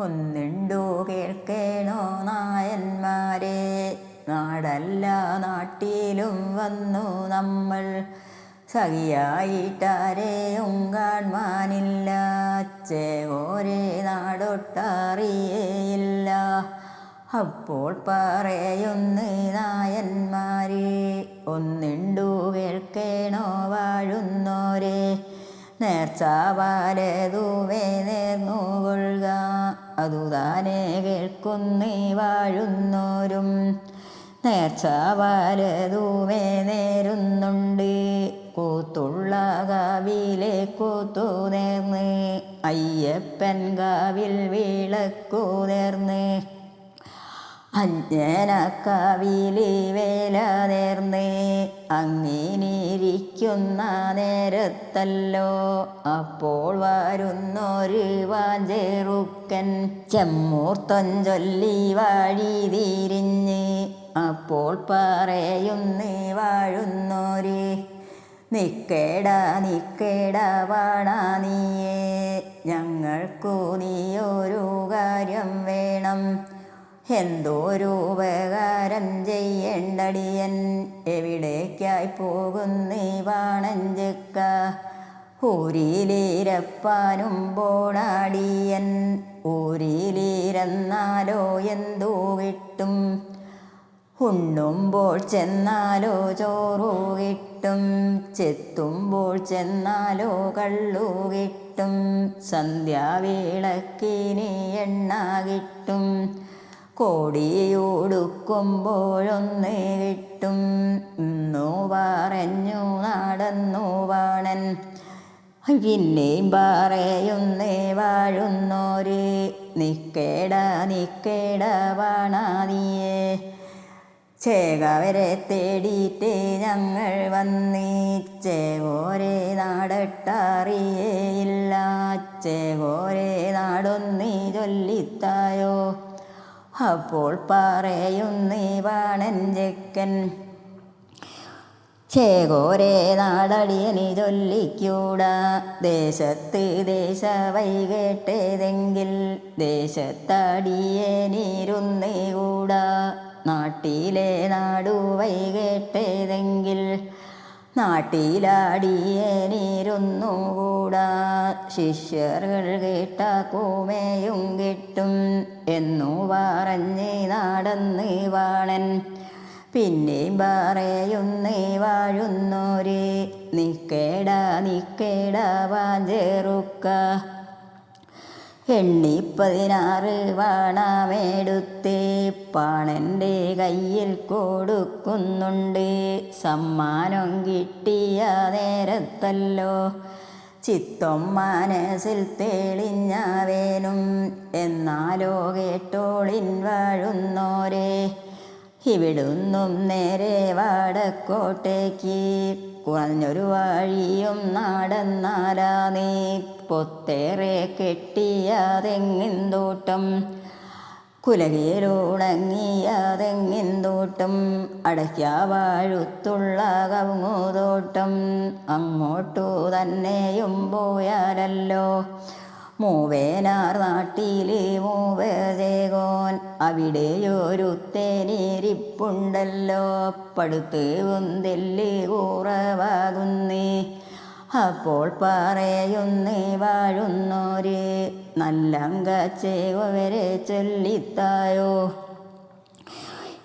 ഒന്നുണ്ടു കേൾക്കേണോ നായന്മാരെ? നാടല്ല നാട്ടിലും വന്നു നമ്മൾ. സഖിയായിട്ടാരെയും കാൺമാനില്ല ചേവോരെ നാടൊട്ടറിയേയില്ല. അപ്പോൾ പറയൊന്ന് നായന്മാരെ ഒന്നുണ്ടു കേൾക്കേണോ വാഴുന്നോരെ? നേർച്ച അതുതാനെ കേൾക്കുന്നീ വാഴുന്നോരും നേർച്ചാവാലതുവേ നേരുന്നുണ്ട് കൂത്തുള്ള കാവിലെ കൂത്തു നേർന്ന്. അയ്യപ്പൻ കാവിൽ വിളക്കു നേർന്ന്. അഞ്ജനക്കാവിലി വേല നേർന്ന്. അങ്ങിനിരിക്കുന്ന നേരത്തല്ലോ. അപ്പോൾ വരുന്നൊരു വാഞ്ചെറുക്കൻ ചെമ്മൂർത്തൻ ചൊല്ലി തിരിഞ്ഞ്. അപ്പോൾ പറയുന്നു വാഴുന്നൊരു നിക്കേട നിക്കേട വാണ നീയേ. ഞങ്ങൾക്കു നീ ഒരു കാര്യം വേണം. എന്തോരു ഉപകാരം ചെയ്യേണ്ടടിയൻ എവിടേക്കായി പോകുന്നീ വാണഞ്ചക്ക? ഊരിലിരപ്പാനും പോണാടിയൻ ഊരിലിരുന്നാലോ എന്തോ കിട്ടും? ഉണ്ണുമ്പോൾ ചെന്നാലോ ചോറു കിട്ടും. ചെത്തുമ്പോൾ ചെന്നാലോ കള്ളു കിട്ടും. സന്ധ്യാവിളക്കിനി എണ്ണ കിട്ടും. കോടിയോടുക്കുമ്പോഴൊന്ന് കിട്ടും. ഇന്നു പറഞ്ഞു നടന്നു വാണൻ. പിന്നെയും പറയുന്നേ വാഴുന്നോര്. നിക്കേട നിക്കേട വാണാതിയേ ചേകവരെ തേടിയിട്ട് ഞങ്ങൾ വന്നീ. ചേകോരെ നാടട്ടറിയേയില്ല. ചേകോരെ നാടൊന്നീ ചൊല്ലിത്തായോ അപ്പോൾ പറയുന്നീ വാണഞ്ചക്കൻ ചേകോരേ നാടടിയനി ചൊല്ലിക്കൂടാ. ദേശത്ത് ദേശ വൈകേട്ടേതെങ്കിൽ ദേശത്തടിയനിരുന്നേ കൂടാ നാട്ടിലെ നാടു വൈകേട്ടേതെങ്കിൽ നാട്ടിലാടിയനിരുന്നു കൂടാ ശിഷ്യർ കേട്ട കൂമയും പറഞ്ഞ് നടന്ന് വാണൻ പിന്നെ പറയുന്നേ വാഴുന്നോരേ നിക്കേടാ നിക്കേടാ വാഞ്ചേറുക്ക. എണ്ണി എണ്ണിപ്പതിനാറ് വാണാമേടുത്തേ പാണന്റെ കയ്യിൽ കൊടുക്കുന്നുണ്ട്. സമ്മാനം കിട്ടിയ നേരത്തല്ലോ ചിത്തം മനസ്സിൽ തെളിഞ്ഞാവേനും. എന്നാലോ കേട്ടോളിൻ വാഴുന്നോരെ. ഇവിടുന്നും നേരെ വാടക്കോട്ടേക്ക്. കുറഞ്ഞൊരു വഴിയും നടന്നാലാ നീ. പൊത്തേറെ കെട്ടിയതെങ്ങിൻ തോട്ടം. കുലകയിലുണങ്ങിയ തെങ്ങിൻ അടയ്ക്ക വാഴുത്തുള്ള കവുങ്ങുതോട്ടം അങ്ങോട്ടു തന്നെയും പോയാലല്ലോ. മൂവേനാർ നാട്ടിലെ ഒരു തേനീരിപ്പുണ്ടല്ലോ പടുത്ത് ഉന്തില്ലേ കുറവാകുന്നേ അപ്പോൾ പറയുന്നേ വാഴുന്നോര് നല്ലങ്കച്ചേവരെ ചൊല്ലിത്തായോ?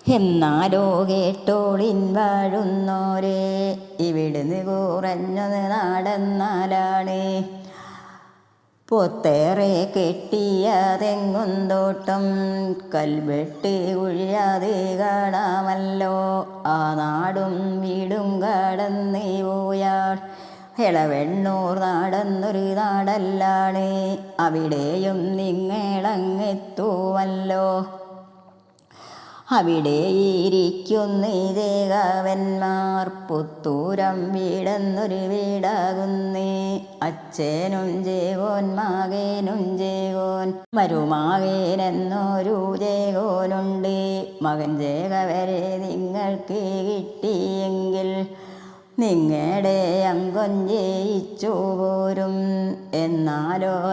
എന്നാലോ കേട്ടോളിൻ വാഴുന്നോരെ ഇവിടുന്ന് കുറഞ്ഞത് നടന്നാലാണ്. പൊത്തേറെ കെട്ടിയ തെങ്ങുന്തോട്ടം കൽവെട്ട് കുഴിയാതെ കാണാമല്ലോ. ആ നാടും വീടും കടന്നേ പോയാൾ. ഇളവെണ്ണൂർ നാടെന്നൊരു നാടല്ലാണ് അവിടെയും നിങ്ങളങ്ങെത്തുവല്ലോ. അവിടെ ഇരിക്കുന്ന ദേവന്മാർ പുത്തൂരം വീടെന്നൊരു വീടാകുന്നേ. അച്ഛനും ജേകോൻ മകനും ജേകോൻ മരുമാകേനെന്നൊരു ജേകോനുണ്ട്. മകൻ ജേകവരെ നിങ്ങൾക്ക് കിട്ടിയെങ്കിൽ നിങ്ങളുടെ അംഗം ജയിച്ചു പോരും എന്നാലോ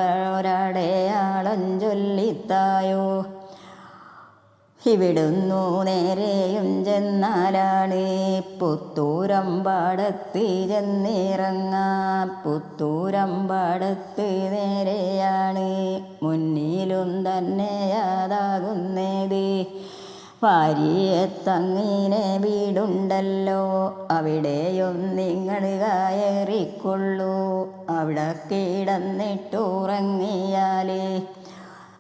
ചൊല്ലിത്തായോ? ഇവിടുന്നു നേരെയും ചെന്നാലാണ്. പുത്തൂരമ്പാടത്ത് ചെന്നിറങ്ങാം. പുത്തൂരമ്പാടത്ത് നേരെയാണ്. വാരിയത്തങ്ങിനെ വീടുണ്ടല്ലോ. അവിടെയും നിങ്ങൾ കയറിക്കൊള്ളൂ. അവിടെ കിടന്നിട്ടുറങ്ങിയാലേ